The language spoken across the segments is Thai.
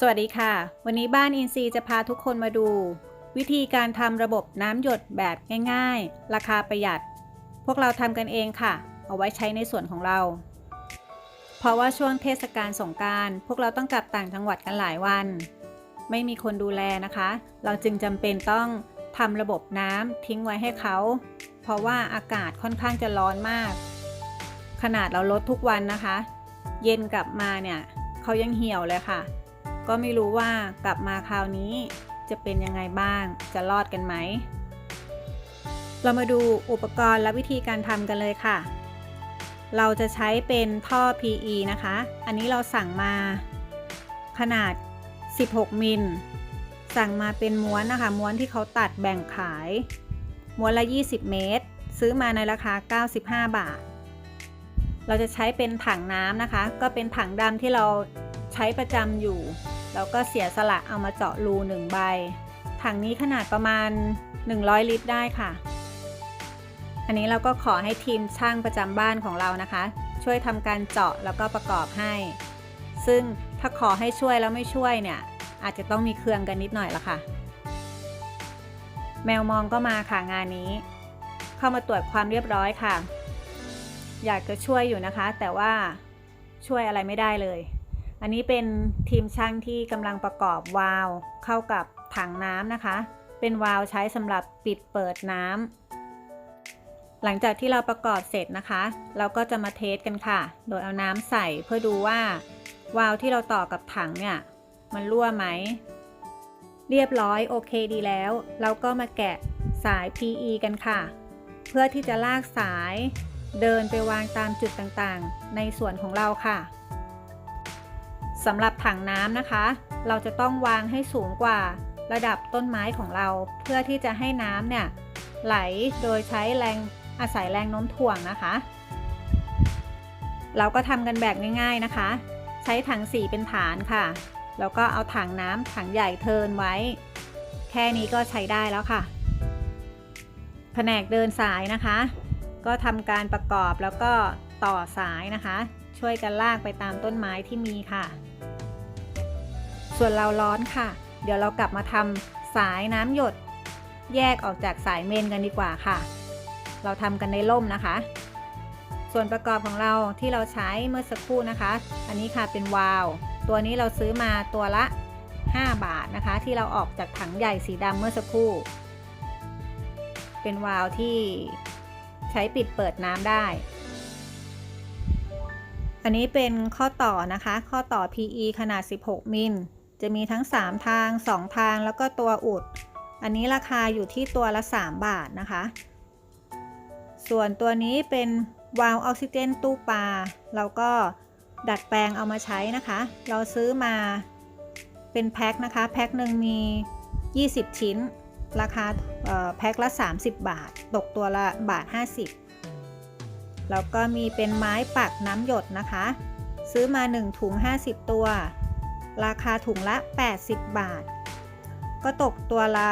สวัสดีค่ะ วันนี้บ้านอินซีจะพาทุกคนมาดู วิธีการทำระบบน้ำหยดแบบง่าย ๆ ราคาประหยัด พวกเราทำกันเองค่ะ เอาไว้ใช้ในส่วนของเรา เพราะว่าช่วงเทศกาลสงการพวกเราต้องกลับต่างจังหวัดกันหลายวัน ไม่มีคนดูแลนะคะ เราจึงจำเป็นต้องทำระบบน้ำทิ้งไว้ให้เขา เพราะว่าอากาศค่อนข้างจะร้อนมาก ขนาดเราลดทุกวันนะคะ เย็นกลับมาเนี่ยเขายังเหี่ยวเลยค่ะ ก็ไม่รู้ว่ากลับมาคราวนี้จะเป็นยังไงบ้าง จะรอดกันไหม เรามาดูอุปกรณ์และวิธีการทำกันเลยค่ะ เราจะใช้เป็นท่อ PE นะคะ อันนี้เราสั่งมาขนาด 16 มิล สั่งมาเป็นม้วนนะคะ ม้วนที่เขาตัดแบ่งขาย ม้วนละ 20 เมตร ซื้อมาในราคา 95 บาท เราจะใช้เป็นถังน้ำนะคะ ก็เป็นถังดำที่เราใช้ประจำอยู่ เราก็เสียสละเอามาเจาะรูหนึ่งใบ ถังนี้ขนาดประมาณ 100 ลิตรได้ค่ะ อันนี้เราก็ขอให้ทีมช่างประจำบ้านของเรานะคะ ช่วยทำการเจาะแล้วก็ประกอบให้ ซึ่งถ้าขอให้ช่วยแล้วไม่ช่วยเนี่ย อาจจะต้องมีเครื่องกันนิดหน่อยละค่ะ แมวมองก็มาค่ะงานนี้ เข้ามาตรวจความเรียบร้อยค่ะ อยากจะช่วยอยู่นะคะ แต่ว่าช่วยอะไรไม่ได้เลย อันนี้เป็นทีมช่างที่กำลังประกอบวาล์วเข้ากับถังน้ำนะคะ เป็นวาล์วใช้สำหรับปิดเปิดน้ำหลังจากที่เราประกอบเสร็จนะคะ เราก็จะมาเทสกันค่ะ โดยเอาน้ำใส่เพื่อดูว่าวาล์วที่เราต่อกับถังเนี่ย มันรั่วไหม เรียบร้อยโอเคดีแล้ว เราก็มาแกะสาย PE กันค่ะ เพื่อที่จะลากสายเดินไปวางตามจุดต่างๆ ในส่วนของเราค่ะ สำหรับถังน้ำนะคะ เราจะต้องวางให้สูงกว่าระดับต้นไม้ของเรา เพื่อที่จะให้น้ำเนี่ยไหลโดยใช้แรงอาศัยแรงโน้มถ่วงนะคะ เราก็ทำกันแบบง่าย ๆนะคะ ใช้ถังสีเป็นฐานค่ะ แล้วก็เอาถังน้ำถังใหญ่เทินไว้ แค่นี้ก็ใช้ได้แล้วค่ะ แผนกเดินสายนะคะ ก็ทำการประกอบแล้วก็ต่อสายนะคะ ช่วยกันลากไปตามต้นไม้ที่มีค่ะ ส่วนเราร้อนค่ะ เดี๋ยวเรากลับมาทำสายน้ำหยด แยกออกจากสายเมนกันดีกว่าค่ะ เราทำกันในร่มนะคะ ส่วนประกอบของเราที่เราใช้เมื่อสักครู่นะคะ อันนี้ค่ะเป็นวาล์วตัวนี้เราซื้อมาตัวละ 5 บาทนะคะ ที่เราออกจากถังใหญ่สีดำเมื่อสักครู่ เป็นวาล์วที่ใช้ปิดเปิดน้ำได้ อันนี้เป็นข้อต่อนะคะ ข้อต่อ PE ขนาด 16 มิล จะมีทั้ง 3 ทาง 2 ทางแล้วก็ตัวอุด อันนี้ราคาอยู่ที่ตัวละ 3 บาทนะคะ ส่วนตัวนี้เป็นวาล์วออกซิเจนตู้ปลาเราก็ดัดแปลงเอามาใช้นะคะ เราซื้อมาเป็นแพ็คนะคะ แพ็คหนึ่งมี 20 ชิ้น ราคาแพ็คละ 30 บาท ตกตัวละบาท 50 แล้วก็มีเป็นไม้ปักน้ำหยดนะคะ ซื้อมา 1 ถุง 50 ตัว ราคาถุงละ 80 บาท ก็ตกตัวละ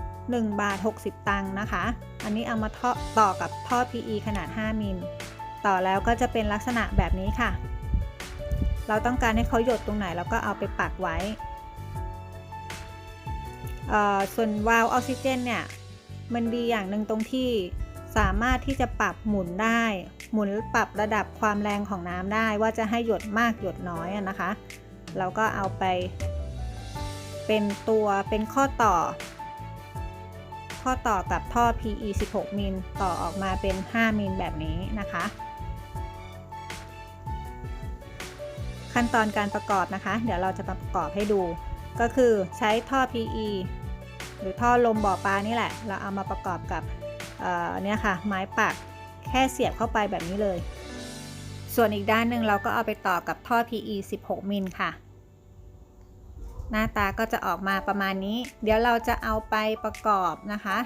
1 บาท 60 ตังค์นะคะ อันนี้เอามาต่อกับท่อ PE ขนาด 5 มิล ต่อแล้วก็จะเป็นลักษณะแบบนี้ค่ะ เราต้องการให้เขาหยดตรงไหนเราก็เอาไปปักไว้ ส่วนวาล์วออกซิเจนเนี่ย มันดีอย่างหนึ่งตรงที่ สามารถที่จะปรับหมุนได้ หมุนปรับระดับความแรงของน้ำได้ว่าจะให้หยดมากหยดน้อยนะคะ เราก็เอาไป เป็นตัวเป็นข้อต่อ ข้อต่อกับท่อ PE 16 มิลต่อออกมาเป็น 5 มิลแบบนี้นะคะ ขั้นตอนการประกอบนะคะ เดี๋ยวเราจะมาประกอบให้ดู ก็คือใช้ท่อ PE หรือท่อลมบ่อปลานี่แหละ เราเอามาประกอบกับ เนี่ยค่ะไม้ปักแค่เสียบเข้าไปแบบนี้เลย ส่วนอีกด้านหนึ่งเราก็เอาไปต่อกับท่อ PE 16 มิลค่ะ หน้าตาก็จะออกมาประมาณนี้ เดี๋ยวเราจะเอาไปประกอบนะคะ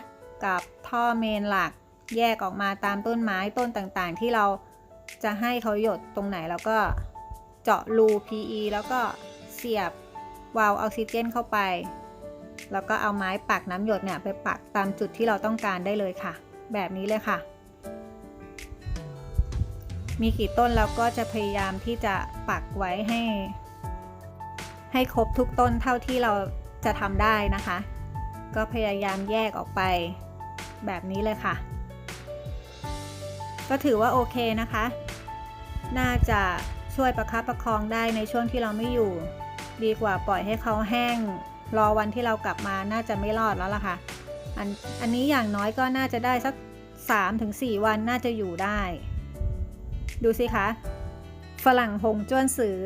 กับท่อเมนหลักแยกออกมาตามต้นไม้ต้นต่างๆ ที่เราจะให้เขาหยดตรงไหนแล้วก็เจาะรู PE แล้วก็เสียบวาล์วออกซิเจนเข้าไป แล้วก็เอาไม้ปักน้ำหยดเนี่ยไปปักตามจุดที่เราต้องการได้เลยค่ะ แบบนี้เลยค่ะ มีกี่ต้นเราก็จะพยายามที่จะปักไว้ให้ ให้ครบทุกต้นเท่าที่เราจะทำได้นะคะ ก็พยายามแยกออกไป แบบนี้เลยค่ะ ก็ถือว่าโอเคนะคะ น่าจะช่วยประคับประคองได้ในช่วงที่เราไม่อยู่ ดีกว่าปล่อยให้เขาแห้ง รอวันที่เรากลับมาน่าจะไม่รอดแล้วล่ะค่ะ อันอันนี้อย่างน้อยก็น่าจะได้สัก 3-4 วันน่าจะอยู่ได้ ดูสิคะ ฝรั่งหงจ้วนสือ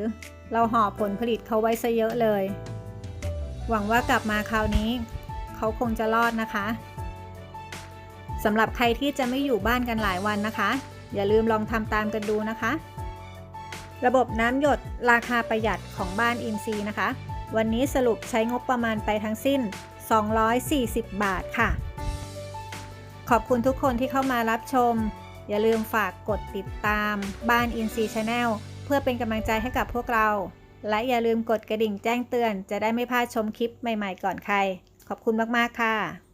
เราห่อผลผลิตเขาไว้ซะเยอะเลย หวังว่ากลับมาคราวนี้ เขาคงจะรอดนะคะสำหรับใครที่จะไม่อยู่บ้านกันหลายวันนะคะ อย่าลืมลองทำตามกันดูนะคะ ระบบน้ำหยดราคาประหยัดของบ้านอินซีนะคะ วันนี้สรุปใช้งบประมาณไปทั้งสิ้น 240 บาทค่ะ ขอบคุณทุกคนที่เข้ามารับชม อย่าลืมฝากกดติดตามบ้านอินซีชาแนลเพื่อเป็นกำลังใจให้กับพวกเรา และอย่าลืมกดกระดิ่งแจ้งเตือน จะได้ไม่พลาดชมคลิปใหม่ๆก่อนใคร ขอบคุณมากๆค่ะ